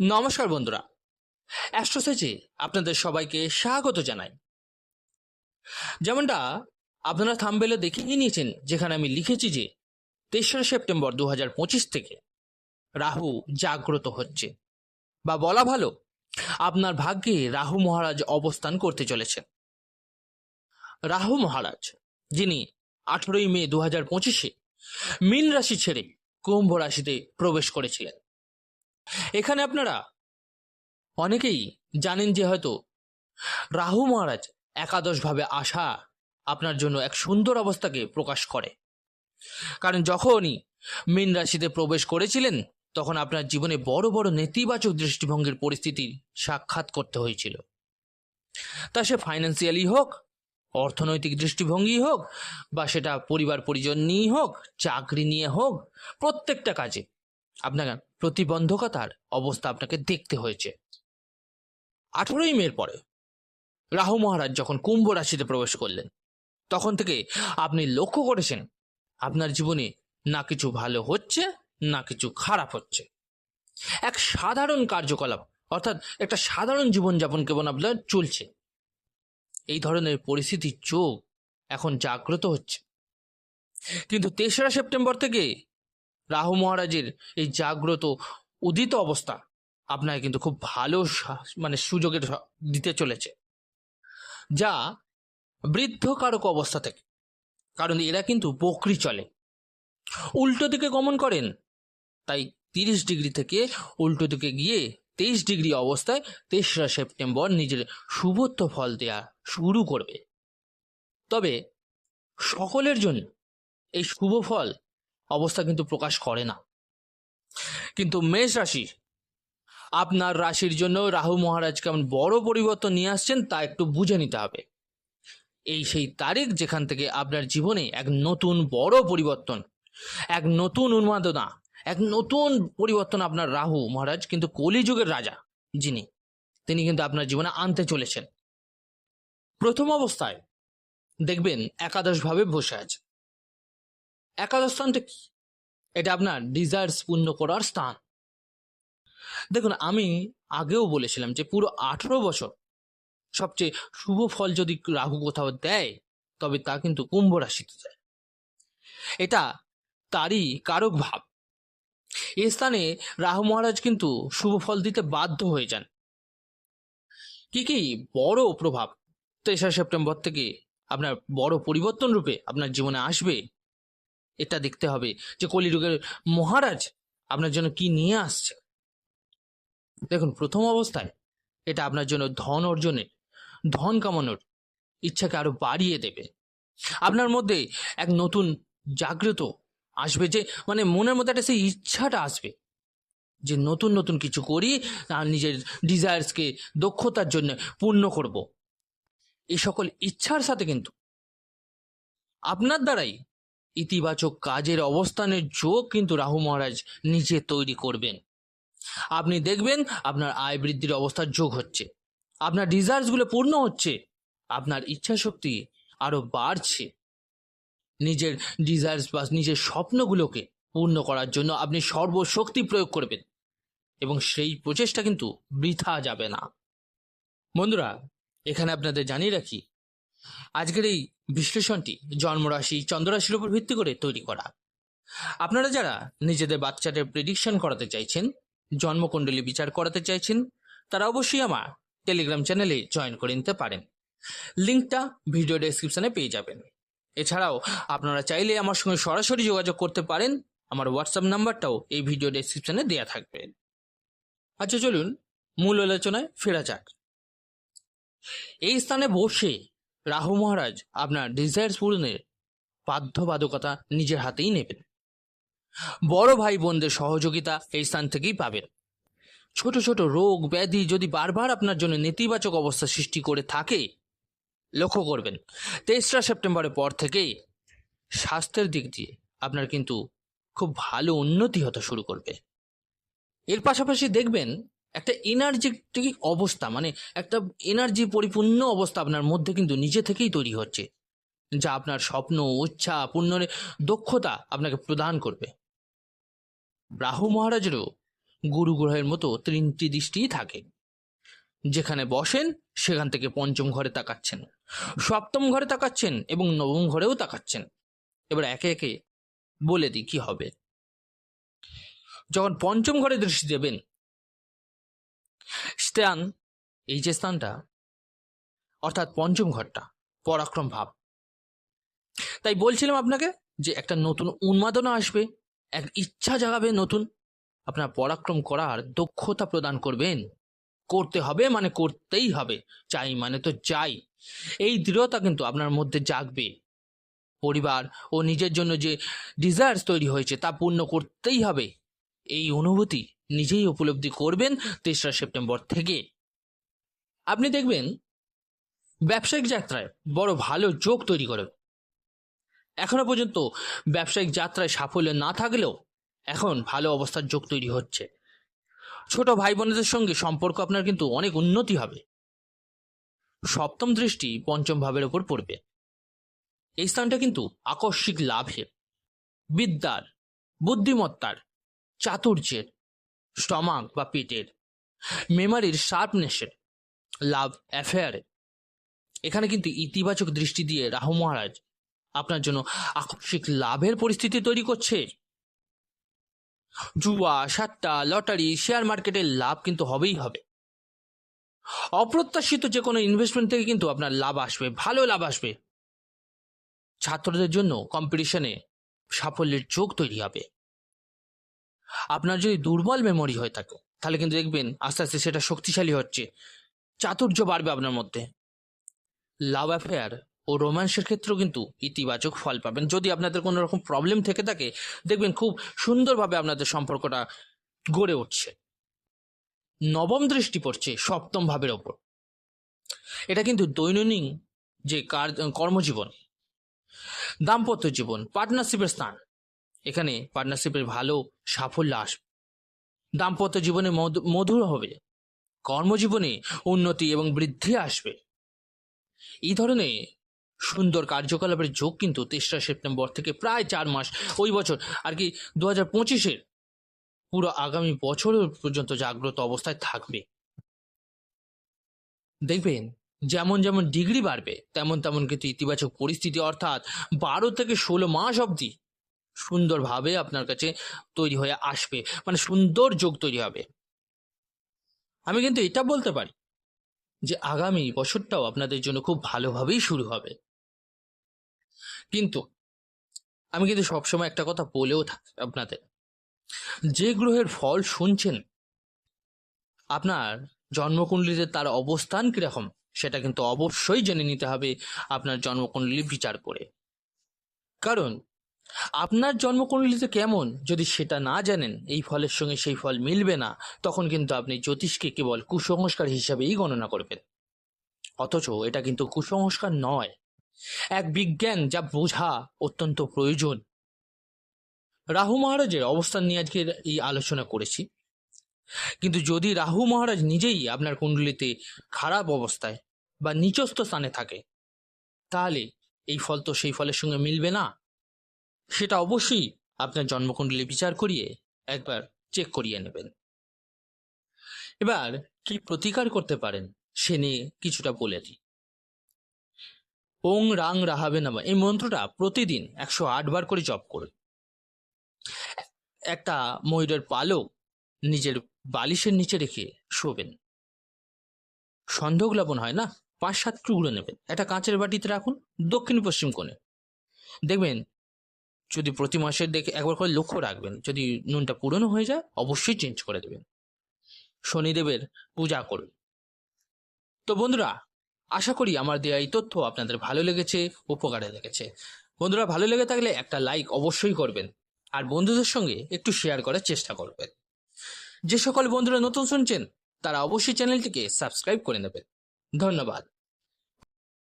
নমস্কার বন্ধুরা। অ্যাস্ট্রোসেজে আপনাদের সবাইকে স্বাগত জানাই। যেমনটা আপনারা থামবেলে দেখেই নিয়েছেন, যেখানে আমি লিখেছি যে তেসরা সেপ্টেম্বর দু পঁচিশ থেকে রাহু জাগ্রত হচ্ছে। বা বলা ভালো, আপনার ভাগ্যে রাহু মহারাজ অবস্থান করতে চলেছেন রাহু মহারাজ, যিনি আঠেরোই মে দু হাজার পঁচিশে মীন রাশি ছেড়ে কুম্ভ রাশিতে প্রবেশ করেছিলেন। এখানে আপনারা অনেকেই জানেন যে হয়তো রাহু মহারাজ একাদশভাবে আসা আপনার জন্য এক সুন্দর অবস্থাকে প্রকাশ করে। কারণ যখনই মীন রাশিতে প্রবেশ করেছিলেন, তখন আপনার জীবনে বড় বড় নেতিবাচক দৃষ্টিভঙ্গির পরিস্থিতির সাক্ষাৎ করতে হয়েছিল। তা সে ফাইন্যান্সিয়ালি হোক, অর্থনৈতিক দৃষ্টিভঙ্গি হোক, বা সেটা পরিবার পরিজন নিয়েই হোক, চাকরি নিয়ে হোক, প্রত্যেকটা কাজে আপনার প্রতিবন্ধকতার অবস্থা আপনাকে দেখতে হয়েছে। আঠেরোই মের পরে রাহু মহারাজ যখন কুম্ভ রাশিতে প্রবেশ করলেন, তখন থেকে আপনি লক্ষ্য করেছেন, আপনার জীবনে না কিছু ভালো হচ্ছে, না কিছু খারাপ হচ্ছে। এক সাধারণ কার্যকলাপ, অর্থাৎ একটা সাধারণ জীবনযাপন কেবল আপনার চলছে। এই ধরনের পরিস্থিতির চোখ এখন জাগ্রত হচ্ছে। কিন্তু তেসরা সেপ্টেম্বর থেকে রাহু মহারাজের এই জাগ্রত, উদিত অবস্থা আপনাকে কিন্তু খুব ভালো মানে সুযোগের দিতে চলেছে। যা বৃদ্ধকারক অবস্থা থেকে, কারণ এরা কিন্তু বকরি চলে। উল্টো দিকে গমন করেন, তাই তিরিশ ডিগ্রি থেকে উল্টো দিকে গিয়ে তেইশ ডিগ্রি অবস্থায় তেসরা সেপ্টেম্বর নিজের শুভত্ব ফল দেয়া শুরু করবে। তবে সকলের জন্য এই শুভ ফল অবস্থা কিন্তু প্রকাশ করে না। কিন্তু মেষ রাশি, আপনার রাশির জন্য রাহু মহারাজ কেমন বড় পরিবর্তন নিয়ে আসছেন তা একটু বুঝে নিতে হবে। এই সেই তারিখ যেখান থেকে আপনার জীবনে এক নতুন বড় পরিবর্তন, এক নতুন উন্মাদনা, এক নতুন পরিবর্তন আপনার রাহু মহারাজ কিন্তু কলিযুগের রাজা যিনি, তিনি কিন্তু আপনার জীবনে আনতে চলেছেন। প্রথম অবস্থায় দেখবেন একাদশভাবে বসে আছে। একাদশ স্থানটা কি এটা আপনার ডিজায়ার্স পূর্ণ করার স্থান। দেখুন, আমি আগেও বলেছিলাম যে পুরো আঠেরো বছর সবচেয়ে শুভ ফল যদি রাহু কোথাও দেয়, তবে তা কিন্তু কুম্ভ রাশিতে দেয় এটা তারই কারক ভাব। এই স্থানে রাহু মহারাজ কিন্তু শুভ ফল দিতে বাধ্য হয়ে যান। কি কি বড় প্রভাব? তেসরা সেপ্টেম্বর থেকে আপনার বড় পরিবর্তন রূপে আপনার জীবনে আসবে। এটা দেখতে হবে যে কলিযুগের মহারাজ আপনার জন্য কি নিয়ে আসছে। দেখুন, প্রথম অবস্থায় এটা আপনার জন্য ধন অর্জনের ধন কামানোর ইচ্ছাকে আরও বাড়িয়ে দেবে। আপনার মধ্যে এক নতুন জাগ্রত আসবে যে মানে মনের মধ্যে একটা সেই ইচ্ছাটা আসবে যে নতুন নতুন কিছু করি, আর নিজের ডিজায়ার্সকে দক্ষতার জন্য পূর্ণ করব। এই সকল ইচ্ছার সাথে কিন্তু আপনার দ্বারাই ইতিবাচক কাজের অবস্থানের যোগ কিন্তু রাহু মহারাজ নিজে তৈরি করবেন। আপনি দেখবেন আপনার আয় বৃদ্ধির অবস্থার যোগ হচ্ছে। আপনার ডিজায়ার্সগুলো পূর্ণ হচ্ছে। আপনার ইচ্ছা শক্তি আরও বাড়ছে। নিজের ডিজায়ার্স বা নিজের স্বপ্নগুলোকে পূর্ণ করার জন্য আপনি সর্বশক্তি প্রয়োগ করবেন এবং সেই প্রচেষ্টা কিন্তু বৃথা যাবে না। বন্ধুরা, এখানে আপনাদের জানিয়ে রাখি আজকের এই বিশ্লেষণটি জন্মরাশি চন্দ্ররাশির উপর ভিত্তি করে তৈরি করা। আপনারা যারা নিজেদের বাচ্চাদের প্রেডিকশন করাতে চাইছেন, জন্মকুণ্ডলী বিচার করাতে চাইছেন, তারা অবশ্যই আমার টেলিগ্রাম চ্যানেলে জয়েন করে নিতে পারেন। লিঙ্কটা ভিডিও ডেসক্রিপশনে পেয়ে যাবেন। এছাড়াও আপনারা চাইলে আমার সঙ্গে সরাসরি যোগাযোগ করতে পারেন, আমার হোয়াটসঅ্যাপ নাম্বারটাও এই ভিডিও ডেসক্রিপশনে দেওয়া থাকবে। আচ্ছা চলুন, মূল আলোচনায় ফেরা যাক। এই স্থানে বসে রাহু মহারাজ আপনার ডিজায়ার্স পূরণের বাধ্যবাধকতা নিজের হাতেই নেবেন। বড় ভাই বোনদের সহযোগিতা এই স্থান থেকেই পাবেন। ছোট ছোট রোগ ব্যাধি যদি বারবার আপনার জন্য নেতিবাচক অবস্থা সৃষ্টি করে থাকে, লক্ষ্য করবেন, তেসরা সেপ্টেম্বরের পর থেকেই স্বাস্থ্যের দিক দিয়ে আপনার কিন্তু খুব ভালো উন্নতি হতে শুরু করবে। এর পাশাপাশি দেখবেন একটা এনার্জেটিক অবস্থা মানে একটা এনার্জি পরিপূর্ণ অবস্থা আপনার মধ্যে কিন্তু নিজে থেকেই তৈরি হচ্ছে। যা আপনার স্বপ্ন, ইচ্ছা পূর্ণের দক্ষতা আপনাকে প্রদান করবে। রাহু মহারাজেরও গুরু গ্রহের মতো তিনটি দৃষ্টিই থাকে। যেখানে বসেন, সেখান থেকে পঞ্চম ঘরে তাকাচ্ছেন, সপ্তম ঘরে তাকাচ্ছেন এবং নবম ঘরেও তাকাচ্ছেন। এবার একে একে বলে দিই কি হবে। যখন পঞ্চম ঘরে দৃষ্টি দেবেন স্থান এই যে স্থানটা, অর্থাৎ পঞ্চম ঘরটা, পরাক্রম ভাব। তাই বলছিলাম আপনাকে যে একটা নতুন উন্মাদনা আসবে, এক ইচ্ছা জাগাবে নতুন। আপনার পরাক্রম করার দক্ষতা প্রদান করবেন। করতে হবে মানে করতেই হবে, চাই মানে তো চাই। এই দৃঢ়তা কিন্তু আপনার মধ্যে জাগবে। পরিবার ও নিজের জন্য যে ডিজায়ার্স তৈরি হয়েছে তা পূর্ণ করতেই হবে। এই অনুভূতি নিজেই উপলব্ধি করবেন তেসরা সেপ্টেম্বর থেকে। আপনি দেখবেন, ব্যবসায়িক যাত্রায় বড় ভালো যোগ তৈরি করে। এখনও পর্যন্ত ব্যবসায়িক যাত্রায় সাফল্য না থাকলেও এখন ভালো অবস্থার যোগ তৈরি হচ্ছে। ছোট ভাই বোনদের সঙ্গে সম্পর্ক আপনার কিন্তু অনেক উন্নতি হবে। সপ্তম দৃষ্টি পঞ্চম ভাবের ওপর পড়বে। এই স্থানটা কিন্তু আকস্মিক লাভে বিদ্যার, বুদ্ধিমত্তার, চাতুর্যের স্টমাক বা পেটের মেমারির শার্পনেসের লাভ অ্যাফেয়ারে। এখানে কিন্তু ইতিবাচক দৃষ্টি দিয়ে রাহু মহারাজ আপনার জন্য আকস্মিক লাভের পরিস্থিতি তৈরি করছে। জুয়া, সাট্টা, লটারি, শেয়ার মার্কেটের লাভ কিন্তু হবেই হবে। অপ্রত্যাশিত যে কোনো ইনভেস্টমেন্ট থেকে কিন্তু আপনার লাভ আসবে, ভালো লাভ আসবে। ছাত্রদের জন্য কম্পিটিশনে সাফল্যের যোগ তৈরি হবে। আপনার যদি দুর্বল মেমোরি হয়ে থাকে, তাহলে কিন্তু দেখবেন আস্তে আস্তে সেটা শক্তিশালী হচ্ছে। চাতুর্য বাড়বে আপনার মধ্যে। লাভ অ্যাফেয়ার ও রোম্যান্সের ক্ষেত্রেও কিন্তু ইতিবাচক ফল পাবেন। যদি আপনাদের কোনো রকম প্রবলেম থেকে থাকে, দেখবেন খুব সুন্দরভাবে আপনাদের সম্পর্কটা গড়ে উঠছে। নবম দৃষ্টি পড়ছে সপ্তম ভাবের ওপর। এটা কিন্তু দৈনন্দিন যে কার, কর্মজীবন, দাম্পত্য জীবন পার্টনারশিপের স্থান এখানে পার্টনারশিপের ভালো সাফল্য আসবে। দাম্পত্য জীবনে মধু- মধুর হবে। কর্মজীবনে উন্নতি এবং বৃদ্ধি আসবে। এই ধরনের সুন্দর কার্যকলাপের যোগ কিন্তু তেসরা সেপ্টেম্বর থেকে প্রায় চার মাস ওই বছর, আর কি দু হাজার পঁচিশের পুরো আগামী বছর পর্যন্ত জাগ্রত অবস্থায় থাকবে। দেখবেন, যেমন যেমন ডিগ্রি বাড়বে, তেমন তেমন কিন্তু ইতিবাচক পরিস্থিতি, অর্থাৎ বারো থেকে ষোলো মাস অবধি সুন্দরভাবে আপনার কাছে তৈরি হয়ে আসবে। মানে সুন্দর যোগ তৈরি হবে। আমি কিন্তু এটা বলতে পারি যে আগামী বছরটাও আপনাদের জন্য খুব ভালোভাবেই শুরু হবে। কিন্তু আমি কিন্তু সবসময় একটা কথা বলেও থাকি আপনাদের, যে গ্রহের ফল শুনছেন, আপনার জন্মকুণ্ডলিতে তার অবস্থান কীরকম, সেটা কিন্তু অবশ্যই জেনে নিতে হবে আপনার জন্মকুণ্ডলী বিচার করে। কারণ আপনার জন্মকুণ্ডলিতে কেমন? যদি সেটা না জানেন, এই ফলের সঙ্গে সেই ফল মিলবে না, তখন কিন্তু আপনি জ্যোতিষকে কেবল কুসংস্কার হিসাবেই গণনা করবেন। অথচ এটা কিন্তু কুসংস্কার নয়। এক বিজ্ঞান যা বোঝা অত্যন্ত প্রয়োজন। রাহু মহারাজের অবস্থান নিয়ে আজকে এই আলোচনা করেছি। কিন্তু যদি রাহু মহারাজ নিজেই আপনার কুণ্ডলিতে খারাপ অবস্থায় বা নিচস্থ স্থানে থাকে, তাহলে এই ফল তো সেই ফলের সঙ্গে মিলবে না। সেটা অবশ্যই আপনার জন্মকুণ্ডলী বিচার করিয়ে একবার চেক করিয়ে নেবেন। এবার কি প্রতিকার করতে পারেন, সে নিয়ে কিছুটা বলে দিই। ওং রাং রাহাবে নামা, এই মন্ত্রটা প্রতিদিন একশো আট বার করে জপ করুন। একটা ময়ূরের পালক নিজের বালিশের নিচে রেখে শোবেন। সন্ধক লবণ হয় না? পাঁচ সাত টুকরো নেবেন। একটা কাঁচের বাটিতে রাখুন দক্ষিণ পশ্চিম কোণে। দেখবেন যদি প্রতি মাসে দেখে একবার করে লক্ষ্য রাখবেন, যদি নুনটা পুরনো হয়ে যায়, অবশ্যই চেঞ্জ করে দেবেন। শনিদেবের পূজা করুন। তো বন্ধুরা, আশা করি আমার দেওয়া এই তথ্য আপনাদের ভালো লেগেছে, উপকারে লেগেছে। বন্ধুরা, ভালো লেগে থাকলে একটা লাইক অবশ্যই করবেন আর বন্ধুদের সঙ্গে একটু শেয়ার করার চেষ্টা করবেন। যে সকল বন্ধুরা নতুন শুনছেন, তারা অবশ্যই চ্যানেলটিকে সাবস্ক্রাইব করে নেবেন। ধন্যবাদ।